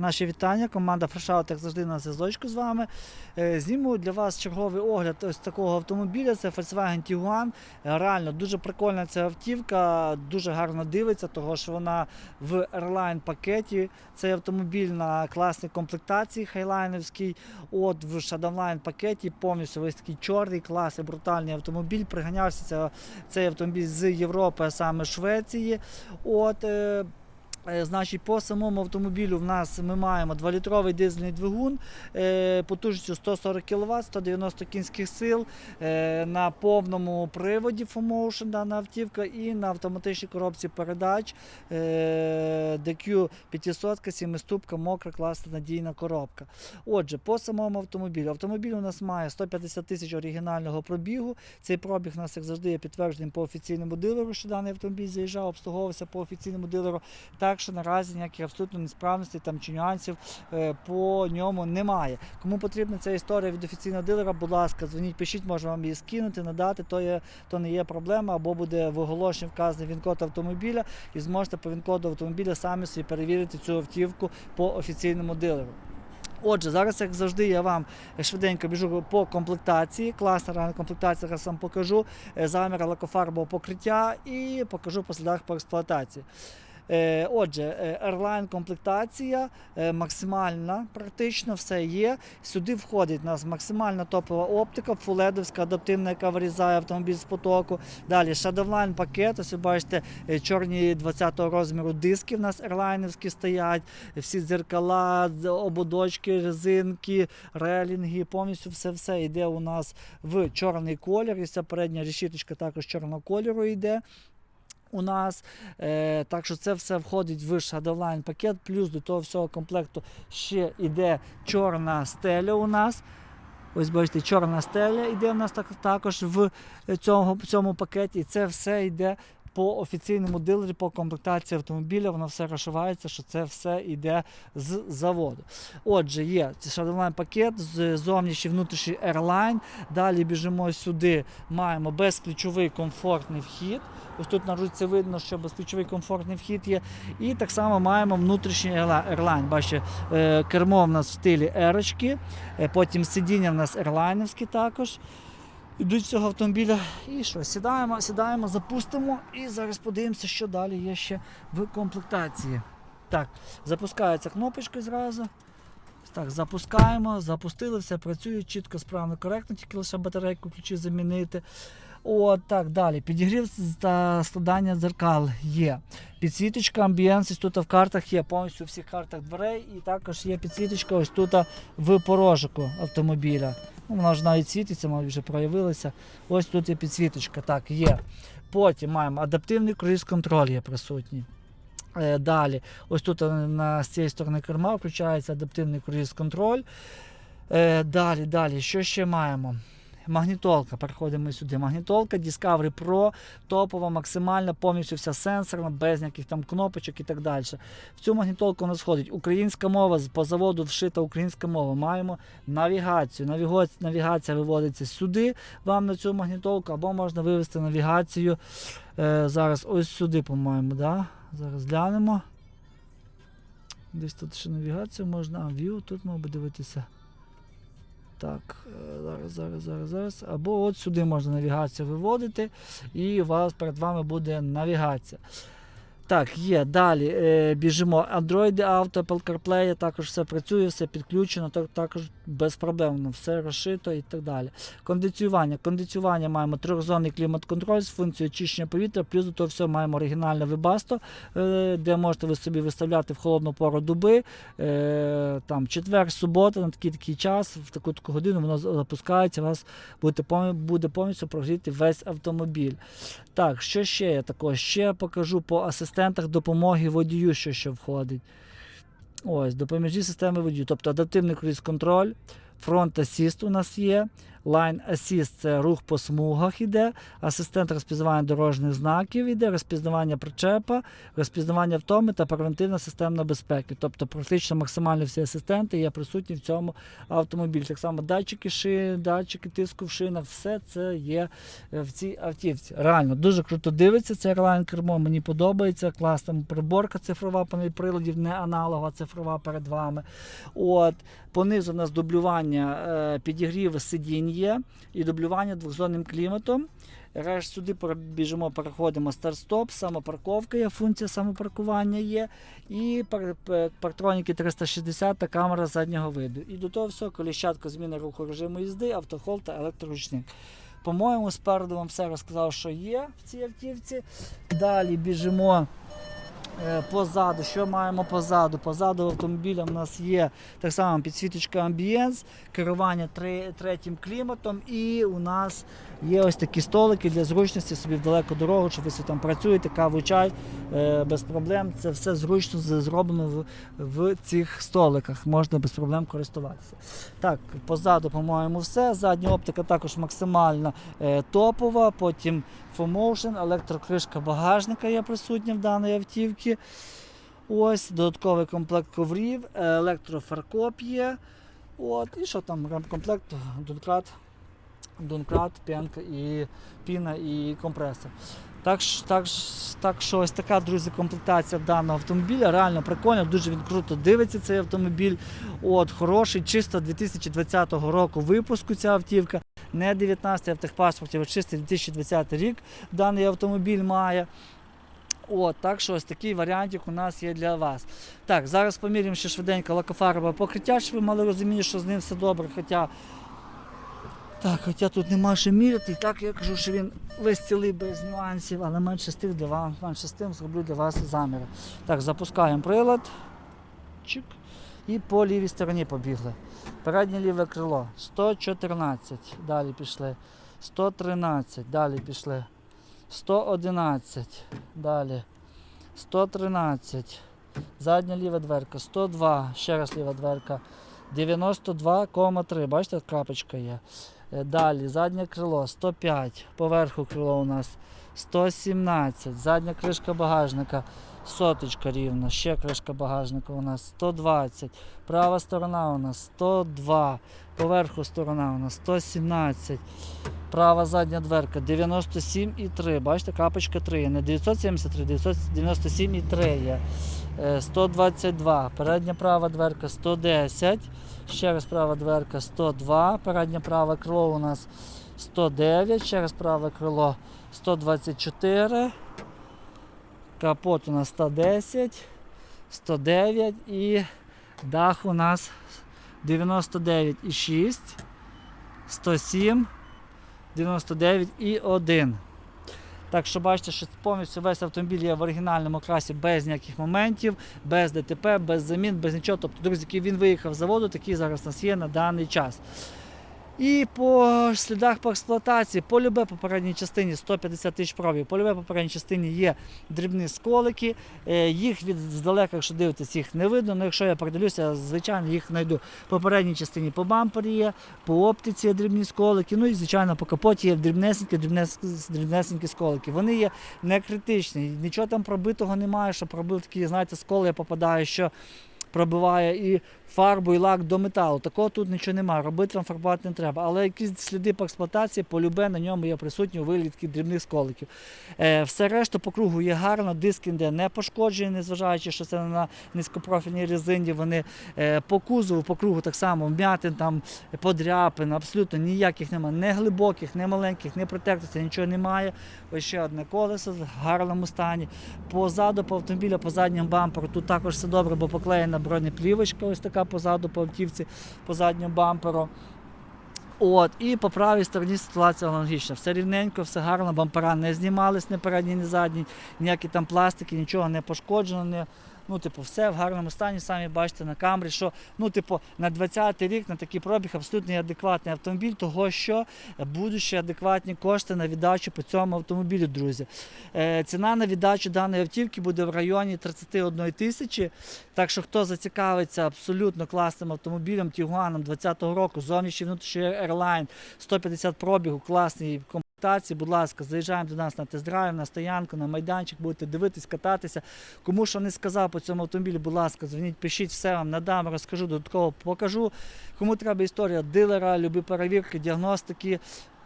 Наші вітання. Команда Фрешаут, як завжди, на зв'язочку з вами. Е, Зніму для вас черговий огляд ось такого автомобіля. Це Volkswagen Tiguan. Реально дуже прикольна ця автівка, дуже гарно дивиться, того що вона в Airline пакеті. Цей автомобіль на класній комплектації хайлайнівський. От в Shadowline пакеті повністю ось такий чорний, класний, брутальний автомобіль. Приганявся цей автомобіль з Європи, а саме Швеції. От, Е, Значить, по самому автомобілю в нас ми маємо 2-літровий дизельний двигун е, потужністю 140 кВт, 190 кінських сил е, на повному приводі FOMotion дана автівка і на автоматичній коробці передач е, DQ 500 7-ступка, мокра, класна надійна коробка. Отже, по самому автомобілю. Автомобіль у нас має 150 тисяч оригінального пробігу. Цей пробіг у нас, як завжди, є підтвердженим по офіційному дилеру, що даний автомобіль заїжджав, обслуговувався по офіційному дилеру. Так що наразі ніяких абсолютно несправностей там чи нюансів е, по ньому немає. Кому потрібна ця історія від офіційного дилера, будь ласка, дзвоніть, пишіть, можна вам її скинути, надати, то, є, то не є проблема, або буде в оголошенні вказаний він-код автомобіля, і зможете по він-коду автомобіля самі собі перевірити цю автівку по офіційному дилеру. Отже, зараз, як завжди, я вам швиденько біжу по комплектації. Класна реальна комплектація, зараз вам покажу е, замір лакофарбового покриття і покажу по слідах по експлуатації. Е, Отже, е, Airline комплектація е, максимальна, практично все є. Сюди входить у нас максимальна топова оптика, фуледовська адаптивна, яка вирізає автомобіль з потоку. Далі Shadowline пакет. Ось ви бачите, чорні 20-го розміру диски в нас ерлайнівські стоять, всі дзеркала, ободочки, резинки, релінги, повністю все-все йде у нас в чорний колір. І ця передня решіточка також чорного кольору йде у нас. Е, так що це все входить в Shadowline пакет. Плюс до того всього комплекту ще йде чорна стеля у нас. Ось бачите, чорна стеля йде у нас так, також в цьому, цьому пакеті. І це все йде по офіційному дилері, по комплектації автомобіля. Воно все розшивається, що це все йде з заводу. Отже, є Shadowline пакет з зовнішній внутрішній Airline. Далі біжимо сюди, маємо безключовий комфортний вхід. Ось тут на руці видно, що безключовий комфортний вхід є. І так само маємо внутрішній Airline. Бачите, е, кермо в нас в стилі ерочки, е, потім сидіння в нас ерлайнівські також. Йдуть з цього автомобіля. І що, сідаємо, сідаємо, запустимо і зараз подивимося, що далі є ще в комплектації. Так, запускається кнопочкою зразу. Так, запускаємо, запустили, все працює чітко, справно, коректно, тільки лише батарейку ключі замінити. От так, далі. Підігрів та складання дзеркал є. Підсвіточка, амбієнс, тут в картах є повністю у всіх картах дверей, і також є підсвіточка ось тут в порожику автомобіля. Ну, вона ж навіть світиться, мабуть, вже проявилася. Ось тут є підсвіточка, так, є. Потім маємо адаптивний круїз-контроль є присутній. Е, Далі, ось тут е, на з цієї сторони керма включається адаптивний круїз-контроль. Е, Далі, далі, що ще маємо? Магнітолка, переходимо сюди. Магнітолка Discovery Pro, топова, максимальна, повністю вся сенсорна, без ніяких там кнопочок і так далі. В цю магнітолку у нас входить українська мова, по заводу вшита українська мова. Маємо навігацію. Навігація виводиться сюди, вам на цю магнітолку, або можна вивести навігацію е, зараз ось сюди, по-моєму. Да? Зараз глянемо. Десь тут ще навігація можна. А, view, тут мабуть дивитися. Так, е, зараз, зараз, зараз, зараз. Або от сюди можна навігацію виводити, і у вас перед вами буде навігація. Так, є. Далі е, біжимо. Android Auto, Apple CarPlay, також все працює, все підключено, так, також безпроблемно, все розшито і так далі. Кондиціювання. Кондиціювання маємо трьохзонний клімат-контроль з функцією очищення повітря, плюс до того всього маємо оригінальне вебасто, е, де можете ви собі виставляти в холодну пору доби. Е, там, четвер, субота, на такий такий час, в таку таку годину воно запускається, у вас буде, буде повністю прогріти весь автомобіль. Так, що ще є такого? Ще покажу по асистентах допомоги водію, що ще входить. Ось, допоміжні системи водію, тобто адаптивний круїз-контроль, Front Assist у нас є. Line Assist – це рух по смугах іде, асистент розпізнавання дорожніх знаків іде, розпізнавання причепа, розпізнавання втоми та превентивна системна безпеки. Тобто практично максимально всі асистенти є присутні в цьому автомобілі. Так само датчики шин, датчики тиску в шинах, все це є е, в цій автівці. Реально дуже круто дивиться це Airline кермо. Мені подобається. Класна приборка цифрова панель приладів, не аналогова цифрова перед вами. От понизу у нас дублювання е, підігрів сидінь є і дублювання двохзонним кліматом. Решт сюди біжимо, переходимо старт-стоп, самопарковка є, функція самопаркування є, і пар- парктроніки 360 та камера заднього виду. І до того всього коліщатка зміни руху режиму їзди, автохол та електроручник. По-моєму, спереду вам все розказав, що є в цій автівці. Далі біжимо позаду. Що маємо позаду? Позаду автомобіля в нас є так само підсвіточка амбієнс, керування третім кліматом, і у нас є ось такі столики для зручності собі в далеку дорогу, щоб ви там працюєте, каву, чай е, без проблем. Це все зручно зроблено в, в цих столиках. Можна без проблем користуватися. Так, позаду, по-моєму, все. Задня оптика також максимально е, топова. Потім FOMotion, електрокришка багажника є присутня в даній автівці. Ось, додатковий комплект коврів, е, електрофаркоп є. От, і що там, ремкомплект, дункрат, дункрат, п'янка і піна і компресор. Так, так, так що ось така, друзі, комплектація даного автомобіля. Реально прикольно, дуже він круто дивиться цей автомобіль. От, хороший, чисто 2020 року випуску ця автівка. Не 19 в техпаспорті, а чистий 2020 рік даний автомобіль має. От, так що ось такий варіантик у нас є для вас. Так, зараз поміряємо ще швиденько лакофарбове покриття, щоб ви мали розуміння, що з ним все добре. Хоча, так, хоча тут нема що міряти. І так я кажу, що він весь цілий без нюансів, але менше з тих для вас, менше з тим зроблю для вас заміри. Так, запускаємо прилад. Чик. І по лівій стороні побігли. Переднє ліве крило 114. Далі пішли. 113. Далі пішли. 111. Далі. 113. Задня ліва дверка. 102. Ще раз ліва дверка. 92,3. Бачите, крапочка є. Е, Далі, заднє крило 105. Поверху крило у нас 117. Задня кришка багажника. Соточка рівно. Ще кришка багажника у нас 120. Права сторона у нас 102. Поверху сторона у нас 117. Права задня дверка 97,3. Бачите, крапочка 3. Не 973, 997,3 є. Е, 122. Передня права дверка 110. Ще раз права дверка 102. Переднє праве крило у нас 109. Ще раз праве крило 124. Капот у нас 110, 109 і дах у нас 99,6, 107, 99,1. Так що бачите, що повністю весь автомобіль є в оригінальному класі без ніяких моментів, без ДТП, без замін, без нічого. Тобто, друзі, який він виїхав з заводу, такий зараз у нас є на даний час. І по слідах по експлуатації, по любе попередній частині 150 тисяч пробів, по любе попередній частині є дрібні сколики. Е, Їх від здалека, якщо дивитесь, їх не видно. але якщо я передивлюся, звичайно, їх знайду. По передній частині по бампері є, по оптиці є дрібні сколики. Ну і звичайно по капоті є дрібнесенькі, дрібнес- дрібнесенькі сколики. Вони є не критичні. Нічого там пробитого немає, що пробив такі, знаєте, сколи попадає, що пробиває і фарбу, і лак до металу. Такого тут нічого немає. Робити вам фарбувати не треба. Але якісь сліди по експлуатації, полюбе на ньому є присутні у вигляді дрібних сколиків. Е, все решта по кругу є гарно, диск іде не пошкоджені, незважаючи, що це на низькопрофільній резині. Вони е, по кузову, по кругу так само вмятин, там подряпин, абсолютно ніяких немає, не глибоких, не маленьких, не протектності, нічого немає. Ось ще одне колесо в гарному стані. Позаду по автомобілю, по задньому бамперу тут також все добре, бо поклеєна бронеплівочка, ось така позаду по автівці, по задньому бамперу. От, і по правій стороні ситуація аналогічна. Все рівненько, все гарно, бампера не знімались, ні передні, ні задні, ніякі там пластики, нічого не пошкоджено. Не, Ну, типу, все в гарному стані, самі бачите на камері, що ну, типу, на 20-й рік на такий пробіг абсолютно адекватний автомобіль, того що будуть ще адекватні кошти на віддачу по цьому автомобілю, друзі. Е, ціна на віддачу даної автівки буде в районі 31 тисячі. Так що хто зацікавиться абсолютно класним автомобілем Тігуаном 20-го року, зовнішній внутрішній Airline, 150 пробігу, класний комплектації, будь ласка, заїжджаємо до нас на тест-драйв, на стоянку, на майданчик, будете дивитись, кататися. Кому що не сказав по цьому автомобілі, будь ласка, дзвоніть, пишіть, все вам надам, розкажу, додатково покажу. Кому треба історія дилера, любі перевірки, діагностики.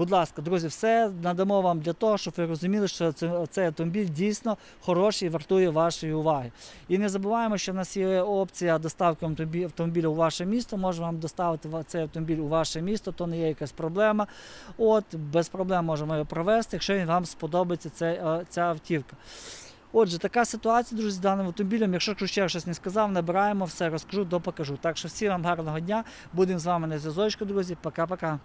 Будь ласка, друзі, все надамо вам для того, щоб ви розуміли, що цей автомобіль дійсно хороший і вартує вашої уваги. І не забуваємо, що в нас є опція доставки автомобі- автомобіля у ваше місто. Можемо вам доставити цей автомобіль у ваше місто, то не є якась проблема. От, без проблем можемо його провести, якщо він вам сподобається цей, е, ця автівка. Отже, така ситуація, друзі, з даним автомобілем. Якщо ще щось не сказав, набираємо все, розкажу, допокажу. Так що всім вам гарного дня. Будемо з вами на зв'язочку, друзі. Пока-пока.